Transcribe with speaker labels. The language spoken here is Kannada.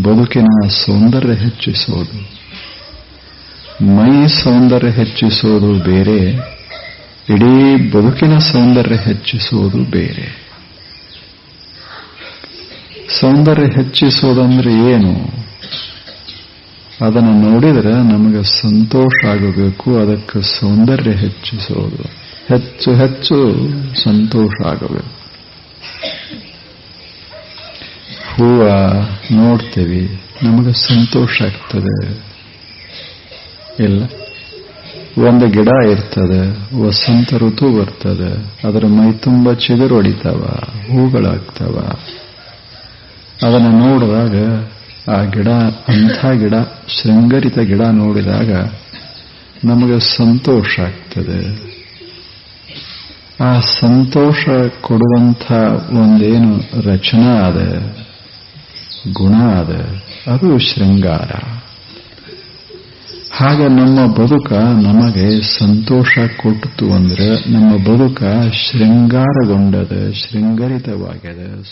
Speaker 1: ಬದುಕಿನ ಸೌಂದರ್ಯ ಹೆಚ್ಚಿಸೋದು ಮೈ ಸೌಂದರ್ಯ ಹೆಚ್ಚಿಸೋದು ಬೇರೆ, ಇಡೀ ಬದುಕಿನ ಸೌಂದರ್ಯ ಹೆಚ್ಚಿಸೋದು ಬೇರೆ. ಸೌಂದರ್ಯ ಹೆಚ್ಚಿಸೋದಂದ್ರೆ ಏನು? ಅದನ್ನು ನೋಡಿದರೆ ನಮಗೆ ಸಂತೋಷ ಆಗಬೇಕು, ಅದಕ್ಕೆ ಸೌಂದರ್ಯ ಹೆಚ್ಚಿಸೋದು ಹೆಚ್ಚು ಹೆಚ್ಚು ಸಂತೋಷ ಆಗಬೇಕು. ಹೂವ ನೋಡ್ತೀವಿ, ನಮಗೆ ಸಂತೋಷ ಆಗ್ತದೆ. ಇಲ್ಲ. ಒಂದು ಗಿಡ ಇರ್ತದೆ, ವಸಂತ ಋತು ಬರ್ತದೆ, ಅದರ ಮೈ ತುಂಬ ಚಿಗುರು ಹೊಡಿತಾವ, ಹೂಗಳಾಗ್ತಾವ. ಅದನ್ನು ನೋಡಿದಾಗ, ಆ ಗಿಡ, ಅಂಥ ಗಿಡ, ಶೃಂಗರಿತ ಗಿಡ ನೋಡಿದಾಗ ನಮಗೆ ಸಂತೋಷ ಆಗ್ತದೆ. ಆ ಸಂತೋಷ ಕೊಡುವಂಥ ಒಂದೇನು ರಚನಾ ಅದ ಗುಣ ಅದ ಅದು ಶೃಂಗಾರ. ಹಾಗೆ ನಮ್ಮ ಬದುಕ ನಮಗೆ ಸಂತೋಷ ಕೊಟ್ಟಿತು ಅಂದ್ರೆ ನಮ್ಮ ಬದುಕ ಶೃಂಗಾರಗೊಂಡದ, ಶೃಂಗರಿತವಾಗ್ಯದ